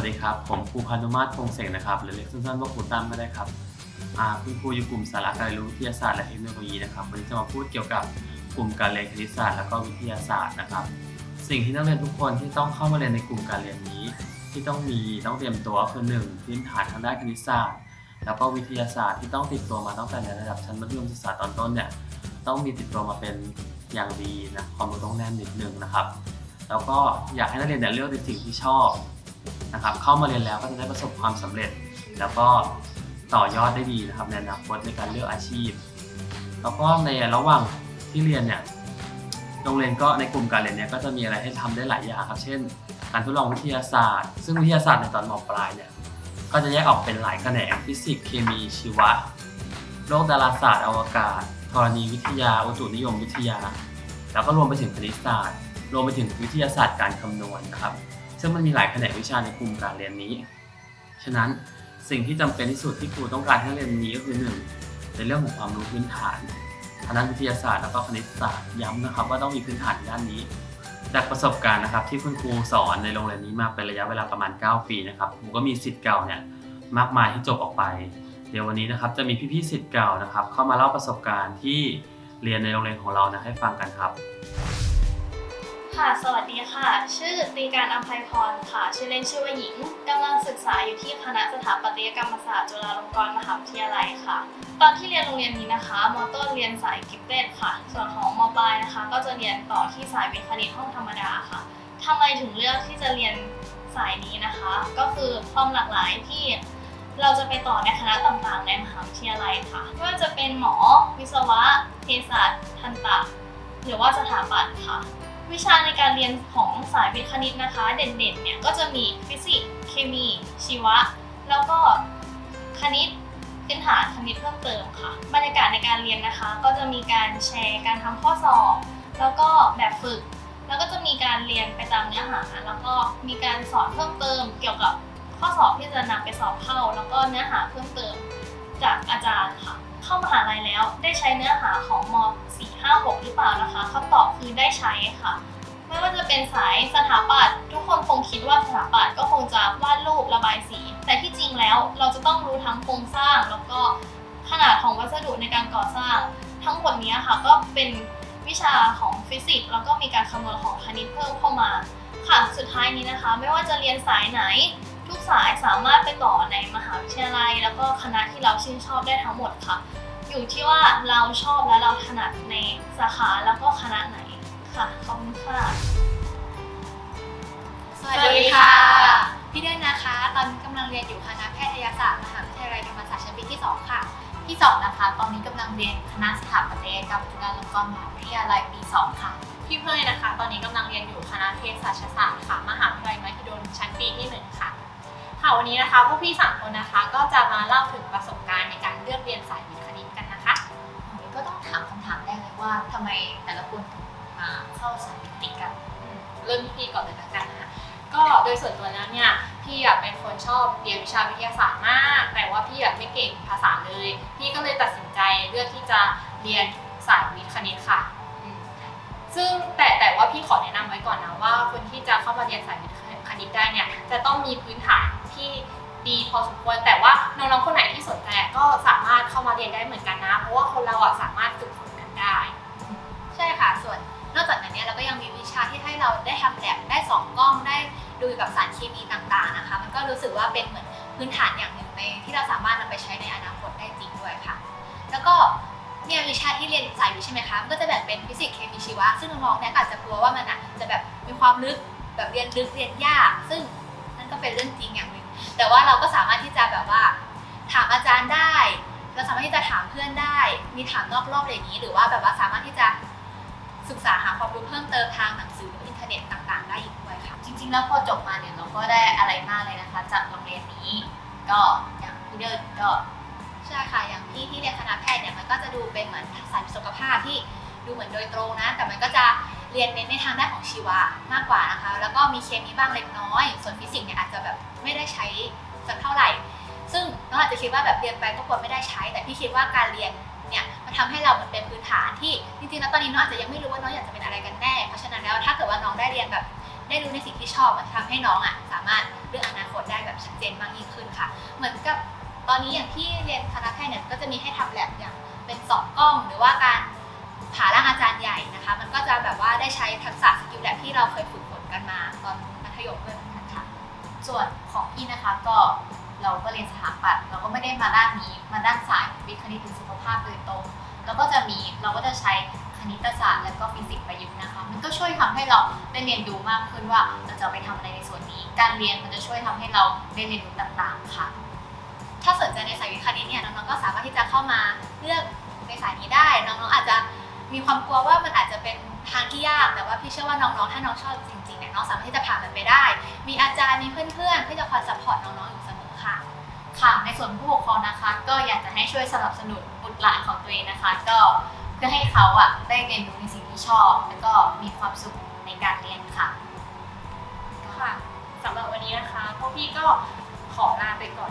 วัสดีครับ ผมครูพานุมาตรพงเสงนะครับหรือเรียกสั้นๆว่าครูตั้มก็ได้ครับคุณครูอยู่กลุ่มสาระการเรียนรู้วิทยาศาสตร์และเทคโนโลยีนะครับวันนี้จะมาพูดเกี่ยวกับกลุ่มการเรียนคณิตศาสตร์และก็วิทยาศาสตร์นะครับ สิ่งที่นักเรียนทุกคนที่ต้องเข้ามาเรียนในกลุ่มการเรียนนี้ ที่ต้องมีต้องเตรียมตัวคือหนึ่งพื้นฐานทางด้านคณิตศาสตร์ แล้วก็วิทยาศาสตร์ที่ต้องติดตัวมาตั้งแต่ในระดับชั้นมัธยมศึกษาตอนต้นเนี่ยต้องมีติดตัวมาเป็นอย่างดีนะความรู้ต้องแน่นนิดนึงนะครับ แล้วก็อยากให้นักเรียนเนี่ยเลือกในสิ่งที่ชอบ นะครับเข้ามาเรียนแล้วก็จะได้ประสบความสำเร็จ แล้วก็ต่อยอดได้ดีนะครับในอนาคตในการเลือกอาชีพ แล้วก็ในระหว่างที่เรียนเนี่ยโรงเรียนก็ในกลุ่มการเรียนเนี่ยก็จะมีอะไรให้ทำได้หลายอย่างครับ เช่น การทดลองวิทยาศาสตร์ ซึ่งวิทยาศาสตร์ในตอนมปลายเนี่ยก็จะแยกออกเป็นหลายแขนงฟิสิกส์เคมีชีวะโลกดาราศาสตร์อวกาศธรณีวิทยาอุตุนิยมวิทยา แล้วก็รวมไปถึงคณิตศาสตร์ รวมไปถึงวิทยาศาสตร์การคำนวณนะครับ ซึ่งมันมีหลายแขนงวิชาในกลุ่มการเรียนนี้ ฉะนั้นสิ่งที่จำเป็นที่สุดที่ครูต้องการให้เรียนมีก็คือหนึ่งในเรื่องของความรู้พื้นฐานทางด้านวิทยาศาสตร์แล้วก็คณิตศาสตร์ย้ำนะครับ ว่าต้องมีพื้นฐานด้านนี้ จากประสบการณ์นะครับ ที่คุณครูสอนในโรงเรียนนี้มาเป็นระยะเวลาประมาณ 9 ปีนะครับผมก็มีสิทธิ์เก่าเนี่ยมากมายที่จบออกไป เดี๋ยววันนี้นะครับจะมีพี่ๆสิทธิ์เก่านะครับ เข้ามาเล่าประสบการณ์ที่เรียนในโรงเรียนของเรานะให้ฟังกันครับ ค่ะ สวัสดีค่ะ ชื่อตีการอภัยพรค่ะ ชื่อเล่นชื่อว่าหญิงกำลังศึกษาอยู่ที่คณะสถาปัตยกรรมศาสตร์จุฬาลงกรณ์มหาวิทยาลัยค่ะ ตอนที่เรียนโรงเรียนนี้นะคะมต้นเรียนสายกิฟเต็ดค่ะ ส่วนของมปลายนะคะ ก็จะเรียนต่อที่สายวิทย์คณิตห้องธรรมดาค่ะทำไมถึงเลือกที่จะเรียนสายนี้นะคะ ก็คือความหลากหลายที่เราจะไปต่อในคณะต่างๆในมหาวิทยาลัยค่ะไม่ว่าจะเป็นหมอ วิศวะ เภสัชทันตะ หรือว่าสถาปัตย์ค่ะ วิชาในการเรียนของสายวิทย์คณิตนะคะ เด่นๆเนี่ยก็จะมีฟิสิกส์เคมีชีวะ แล้วก็คณิตพื้นฐานคณิตเพิ่มเติมค่ะ บรรยากาศในการเรียนนะคะ ก็จะมีการแชร์การทำข้อสอบ แล้วก็แบบฝึก แล้วก็จะมีการเรียนไปตามเนื้อหา แล้วก็มีการสอนเพิ่มเติม เกี่ยวกับข้อสอบที่จะนำไปสอบเข้า แล้วก็เนื้อหาเพิ่มเติมจากอาจารย์ค่ะ เข้ามหาลัยแล้วได้ใช้เนื้อหาของม 4 5 6 หรือเปล่านะคะคำตอบคือได้ใช้ค่ะ ไม่ว่าจะเป็นสายสถาปัตย์ทุกคนคงคิดว่าสถาปัตย์ก็คงจะวาดรูประบายสี แต่ที่จริงแล้วเราจะต้องรู้ทั้งโครงสร้างแล้วก็ขนาดของวัสดุในการก่อสร้าง ทั้งหมดนี้ค่ะก็เป็นวิชาของฟิสิกส์แล้วก็มีการคำนวณของคณิตเพิ่มเข้ามาค่ะสุดท้ายนี้นะคะ ไม่ว่าจะเรียนสายไหน ทุกสายสามารถไปต่อในมหาวิทยาลัย แล้วก็คณะที่เราชื่นชอบได้ทั้งหมดค่ะ อยู่ที่ว่าเราชอบและเราถนัดในสาขาแล้วก็คณะไหนค่ะขอบคุณค่ะสวัสดีค่ะ พี่เด่นนะคะ ตอนนี้กำลังเรียนอยู่คณะแพทยศาสตร์มหาวิทยาลัยธรรมศาสตร์ชั้นปีที่ 2 ค่ะ ที่ 2 นะคะ ตอนนี้กำลังเรียนคณะสถาปัตยกรรมจุฬาลงกรณ์มหาวิทยาลัยปี 2 ค่ะ พี่เพยนะคะ ตอนนี้กำลังเรียนอยู่คณะเภสัชศาสตร์ค่ะ มหาวิทยาลัย ค่ะวันนี้นะคะพวกพี่สามคนนะคะ ก็จะมาเล่าถึงประสบการณ์ในการเลือกเรียนสายวิทย์คณิตกันนะคะก็ต้องถามคำถามแรกเลยว่าทำไมแต่ละคนถึงมาเข้าสายวิทย์กันเริ่มที่พี่ก่อนเลยละกันนะคะก็โดยส่วนตัวแล้วเนี่ยพี่อะเป็นคนชอบเรียนวิชาวิทยาศาสตร์มาก แต่ว่าพี่อะไม่เก่งภาษาเลย พี่ก็เลยตัดสินใจเลือกที่จะเรียนสายวิทย์คณิตค่ะอืมซึ่งแต่แต่ว่าพี่ขอแนะนำไว้ก่อนนะว่าคนที่จะเข้ามาเรียนสายวิทย์ค ณิตได้เนี่ยจะต้องมีพื้นฐานที่ดีพอสมควร แต่ว่าน้องๆคนไหนที่สนใจก็สามารถเข้ามาเรียนได้เหมือนกันนะ เพราะว่าคนเราอะสามารถฝึกฝนกันได้ ใช่ค่ะส่วนนอกจากนั้นเนี่ยเราก็ยังมีวิชาที่ให้เราได้ทำแลบได้สองกล้องได้ดูกับสารเคมีต่างๆนะคะ มันก็รู้สึกว่าเป็นเหมือนพื้นฐานอย่างหนึ่งในที่เราสามารถนำไปใช้ในอนาคตได้จริงด้วยค่ะ แล้วก็เนี่ยวิชาที่เรียนสายวิใช่ไหมคะ มันก็จะแบ่งเป็นฟิสิกส์เคมีชีวะ ซึ่งน้องๆเนี่ยอาจจะกลัวว่ามันอะจะแบบมีความลึก แบบเรียนลึกเรียนยาก ซึ่งนั่นก็เป็นเรื่องจริงอย่างหนึ่งแต่ว่าเราก็สามารถที่จะแบบว่า ถามอาจารย์ได้ เราสามารถที่จะถามเพื่อนได้ มีถามนอกรอบอะไรอย่างนี้ หรือว่าแบบว่าสามารถที่จะศึกษาหาความรู้เพิ่มเติมทางหนังสือหรืออินเทอร์เน็ตต่าง ๆ ได้อีกด้วยค่ะ จริง ๆ แล้วพอจบมาเนี่ยเราก็ได้อะไรมากเลยนะคะจากโรงเรียนนี้ ก็อย่างพี่เดินก็ใช่ค่ะอย่างที่ที่เรียนคณะแพทย์เนี่ยมันก็จะดูเป็นเหมือนสายสุขภาพที่ดูเหมือนโดยตรงนะ แต่มันก็จะ เรียนเน้นในทางด้านของชีวะมากกว่านะคะ แล้วก็มีเคมีบ้างเล็กน้อย ส่วนฟิสิกส์เนี่ยอาจจะแบบไม่ได้ใช้สักเท่าไหร่ ซึ่งน้องอาจจะคิดว่าแบบเรียนไปก็ควรไม่ได้ใช้ แต่พี่คิดว่าการเรียนเนี่ยมันทำให้เราเหมือนเป็นพื้นฐานที่จริงๆแล้วตอนนี้น้องอาจจะยังไม่รู้ว่าน้องอยากจะเป็นอะไรกันแน่ เพราะฉะนั้นแล้วถ้าเกิดว่าน้องได้เรียนแบบได้รู้ในสิ่งที่ชอบมันทำให้น้องอะสามารถเลือกอนาคตได้แบบชัดเจนมากยิ่งขึ้นค่ะ เหมือนกับตอนนี้อย่างที่เรียนคณะแพทย์เนี่ยก็จะมีให้ทำแลบอย่างเป็นสองกล้องหรือว่าการ ผ่าร่างอาจารย์ใหญ่นะคะ มันก็จะแบบว่าได้ใช้ทักษะสกิลแลบที่เราเคยฝึกฝนกันมาตอนมัธยมด้วยเหมือนกันค่ะ ส่วนของพี่นะคะก็เราก็เรียนสถาปัตย์เราก็ไม่ได้มาด้านนี้มาด้านสายวิทย์คณิตหรือสุขภาพโดยตรงแล้วก็จะมีเราก็จะใช้คณิตศาสตร์และก็ฟิสิกส์ประยุกต์นะคะ มันก็ช่วยทำให้เราได้เรียนรู้มากขึ้นว่าเราจะไปทำอะไรในส่วนนี้ การเรียนมันจะช่วยทำให้เราได้เรียนรู้ต่างๆค่ะ ถ้าสนใจในสายวิทย์คณิตเนี่ยน้องๆก็สามารถที่จะเข้ามาเลือกในสายนี้ได้ น้องๆอาจจะ มีความกลัวว่ามันอาจจะเป็นทางที่ยาก แต่ว่าพี่เชื่อว่าน้องๆ ถ้าน้องชอบจริงๆเนี่ยน้องสามารถที่จะผ่านมันไปได้ มีอาจารย์มีเพื่อนๆที่จะคอยซัพพอร์ตน้องๆอยู่เสมอค่ะ ค่ะ ในส่วนผู้ปกครองนะคะ ก็อยากจะให้ช่วยสนับสนุนบุตรหลานของตัวเองนะคะ ก็เพื่อให้เขาอะได้เรียนรู้ในสิ่งที่ชอบ แล้วก็มีความสุขในการเรียนค่ะ ค่ะสำหรับวันนี้นะคะพวกพี่ก็ขอลาไปก่อน